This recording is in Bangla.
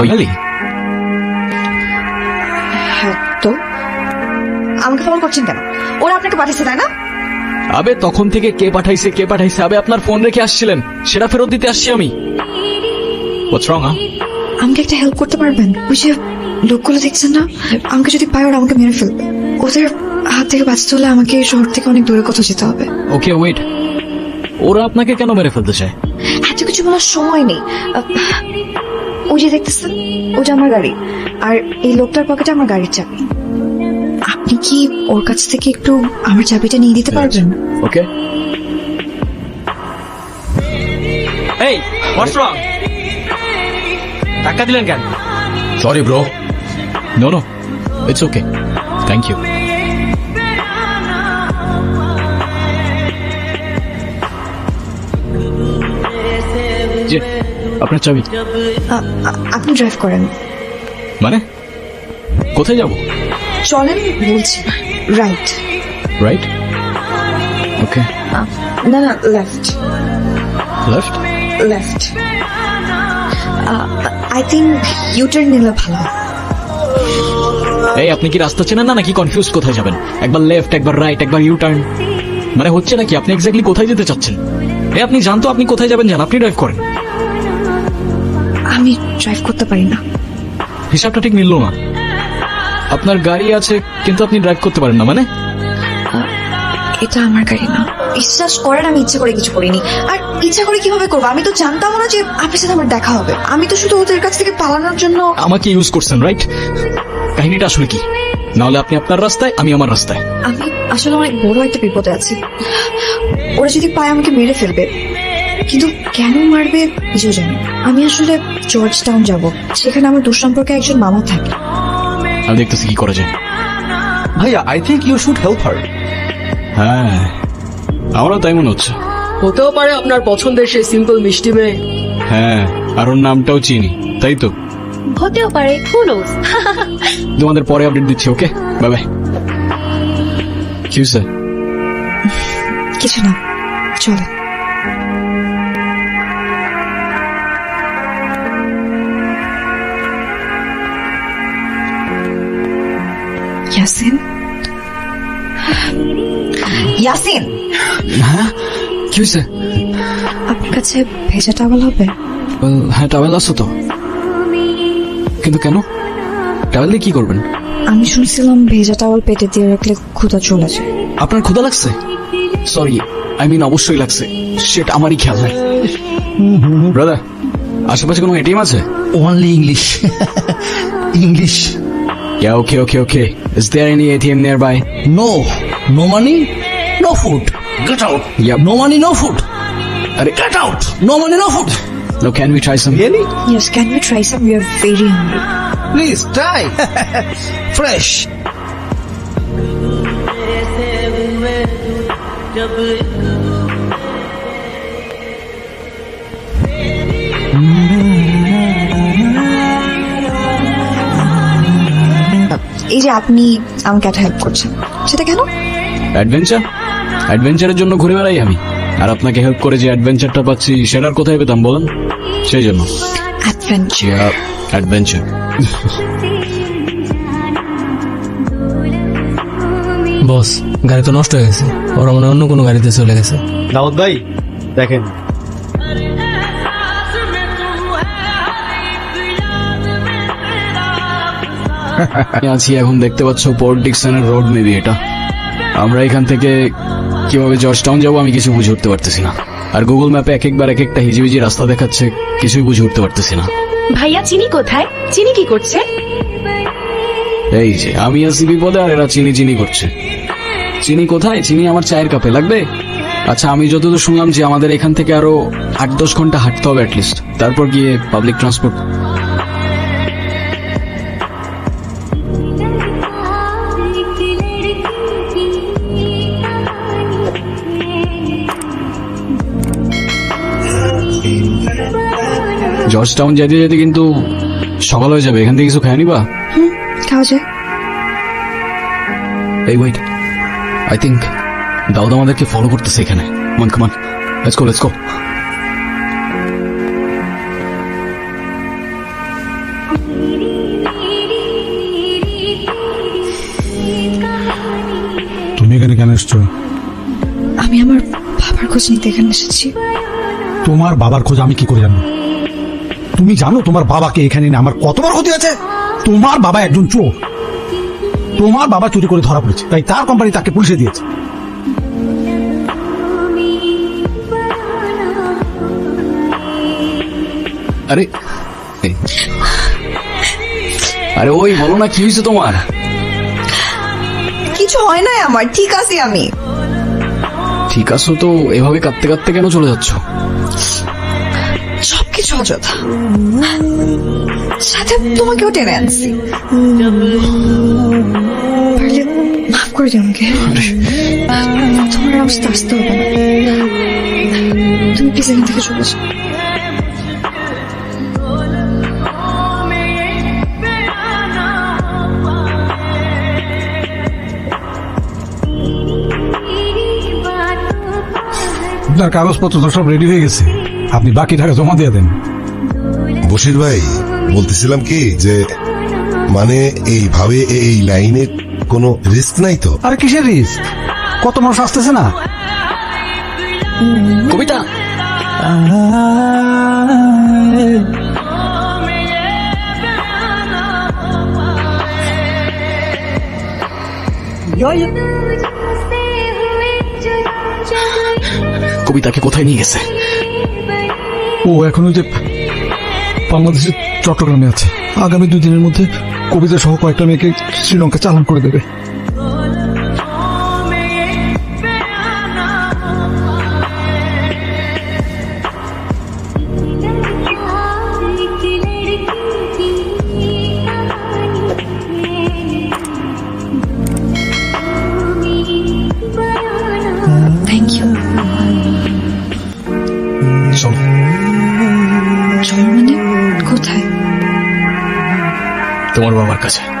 ওই হ্যাঁ তো? আমাকে ফোন করছেন কেন? ওরা আপনাকে পাঠিয়েছে তাই না? আবে তখন থেকে কে পাঠাইছে কে পাঠাইছে? আবে আপনার ফোন রেখে আসছিলেন। সেটা ফেরত দিতে আসছি আমি। Wrong, আমাকে একটা হেল্প করতে পারবেন? ওই যে লোকগুলো দেখছেন না? আমাকে যদি পায় ওরা আমাকে মেরে ফেলবে ওদের হাত থেকে বাঁচতে হলে আমাকে এই শহর থেকে অনেক দূরে কোথাও যেতে হবে। ওকে ওয়েট ওরা আপনাকে কেন মেরে ফেলতে চায়? এত কিছু বলার সময় নেই। ওই যে দেখতেছেন ওটা আমার গাড়ি। আর এই লোকটার পকেটে আমার গাড়ির চাবি। আপনি কি ওর কাছ থেকে একটু আমার চাবিটা নিয়ে দিতে পারবেন? ওকে। এই হোয়াটস রং টাকা দিলেন কেন? Sorry bro no no it's okay thank you যে আপনার চাবি। আপনি ড্রাইভ করেন। মানে? কোথায় যাব? চলেন বলছি। রাইট রাইট ওকে না না left left left I think U turn নিলে ভালো। এই আপনি কি রাস্তা চেনেন না? নাকি কনফিউজ কোথায় যাবেন? একবার লেফট একবার রাইট একবার ইউ টার্ন মানে হচ্ছে নাকি? আপনি এক্স্যাক্টলি কোথায় যেতে চাচ্ছেন? এই আপনি জানতো আপনি কোথায় যাবেন? জান আপনি ড্রাইভ করেন। আমি ড্রাইভ করতে পারি না। হিসাবটা ঠিক মিললো না। আপনার গাড়ি আছে কিন্তু আপনি ড্রাইভ করতে পারেন না মানে? এটা আমার গাড়ি না। বিশ্বাস করেন আমি ইচ্ছে করে কিছু করিনি। আর ইচ্ছা করে কীভাবে করব? আমি তো জানতাম না যে আপনার সাথে আমার দেখা হবে। আমি তো শুধু ওদের কাছ থেকে পালানোর জন্য আমাকে ইউজ করছেন রাইট কাহিনীটা আসলে কি? নাহলে আপনি আপনার রাস্তায় আমি আমার রাস্তায়। আমি আসলে অনেক বড় একটা বিপদে আছি। ওরা যদি পায় আমাকে মেরে ফেলবে। কিন্তু কেন মারবে কিছু জানি আমি আসলে জর্জ টাউন যাব। সেখানে আমার দুঃসম্পর্কে একজন মামা থাকে। আমি দেখতেছি কি করা যায়। ভাইয়া I think you should help her হ্যাঁ আমারও তাই মনে হচ্ছে। হতেও পারে আপনার পছন্দের সেই সিম্পল মিষ্টি মেয়ে। হ্যাঁ আর ওর নামটাও চিনি তাই তো? হতেও পারে হু নোস তোমাদের পরে আপডেট দিচ্ছি ওকে বাই বাই কি স্যার কিছু না চলে। ইয়াসিন ইয়াসিন হ্যাঁ? কি হয়েছে আপনার কাছে ভেজা টাওয়াল হবে? হ্যাঁ টাওয়েল আসো তো। কিন্তু কেন? টাওয়েল দিয়ে কি করবেন? আমি শুনছিলাম ভেজা টাওয়াল পেটে দিয়ে রাখলে ক্ষুধা চলে যায়। আপনার ক্ষুধা লাগছে? সরি আই মিন অবশ্যই লাগছে। সেটা আমারই খেয়াল নাই। ব্রাদার আশেপাশে কোনো এটিএম আছে? Only English English Yeah, okay, okay, okay. Is there any ATM nearby? No. No money, no food. Get out. Yep. No money, no food. Arre, Get out. No money, no food. No, can we try some? Really? Yes, can we try some? We are very hungry. Please try. Fresh. Mm. আপনি আমাকে একটা হেল্প করছেন। সেটা কেন? অ্যাডভেঞ্চার অ্যাডভেঞ্চারের জন্য ঘুরে বেড়াই আমি। আর আপনাকে হেল্প করে যে অ্যাডভেঞ্চারটা পাচ্ছি সেটার কোথায় পেতাম বলেন? সেই জন্য। অ্যাডভেঞ্চার অ্যাডভেঞ্চার বস গাড়ি তো নষ্ট হয়ে গেছে। ওরা মনে অন্য কোনো গাড়িতে চলে গেছে। দাউদ ভাই দেখেন আছি এখন দেখতে পাচ্ছ পোর্ট ডিকসনের রোড মেবি এটা। আমরা এখান থেকে কীভাবে জর্জ টাউন যাব আমি কিছু বুঝে উঠতে পারতেছি না। আর গুগল ম্যাপে এক একবার এক একটা হিজিবিজি রাস্তা দেখাচ্ছে কিছুই বুঝে উঠতে পারতেছি না। ভাইয়া চিনি কোথায়? চিনি কি করছে? এই যে আমি আছি বিপদে আর এরা চিনি চিনি করছে। চিনি কোথায়? চিনি আমার চায়ের কাপে লাগবে? আচ্ছা আমি যতদূর শুনলাম যে আমাদের এখান থেকে আরও আট দশ ঘণ্টা হাঁটতে হবে অ্যাটলিস্ট তারপর গিয়ে পাবলিক ট্রান্সপোর্ট জর্জ টাউন যেতে যেতে কিন্তু সকাল হয়ে যাবে। এখান থেকে কিছু খায় নিবা খাওয়া যায়। এই ওয়েট আই থিঙ্ক দাউদ আমাদেরকে ফলো করতেছে এখানে। কমান লেটস গো লেটস গো তুমি এখানে কেন এসছো? আমি আমার বাবার খোঁজ নিতে এখানে এসেছি। তোমার বাবার খোঁজ আমি কি করে জানব? তুমি জানো তোমার বাবাকে এখানে এনে আমার কতবার ক্ষতি আছে তোমার বাবা একজন চোর। তোমার বাবা চুরি করে ধরা পড়েছে। তাই তার কোম্পানি তাকে পুলিশে দিয়েছে। আরে আরে ওই বলো না কি হয়েছে তোমার? কিছু হয় নাই আমার ঠিক আছে আমি। ঠিক আছো তো এভাবে কাঁদতে কাঁদতে কেন চলে যাচ্ছ? সবকিছু অযথা। সাথে তোমাকেও টেনে আনছি। পারলে মাফ করে দিও আমাকে। তোমার আসতে হবে না। তুমি প্লিজ এখান থেকে চলে আপনার কাগজপত্র তো সব রেডি হয়ে গেছে। আপনি বাকি টাকা জমা দিয়ে দেন। বশির ভাই বলতেছিলাম কি যে মানে এইভাবে এই লাইনে কোনো রিস্ক নাই তো? আর কিসের রিস্ক কত মানুষ আসতেছে না? কবিতা। কবিতাকে কোথায় নিয়ে গেছে? ও এখন যে বাংলাদেশের চট্টগ্রামে আছে। আগামী দুদিনের মধ্যে কবিতা সহ কয়েকটা মেয়েকে শ্রীলঙ্কা চালান করে দেবে। তোমার বাবার কাছে।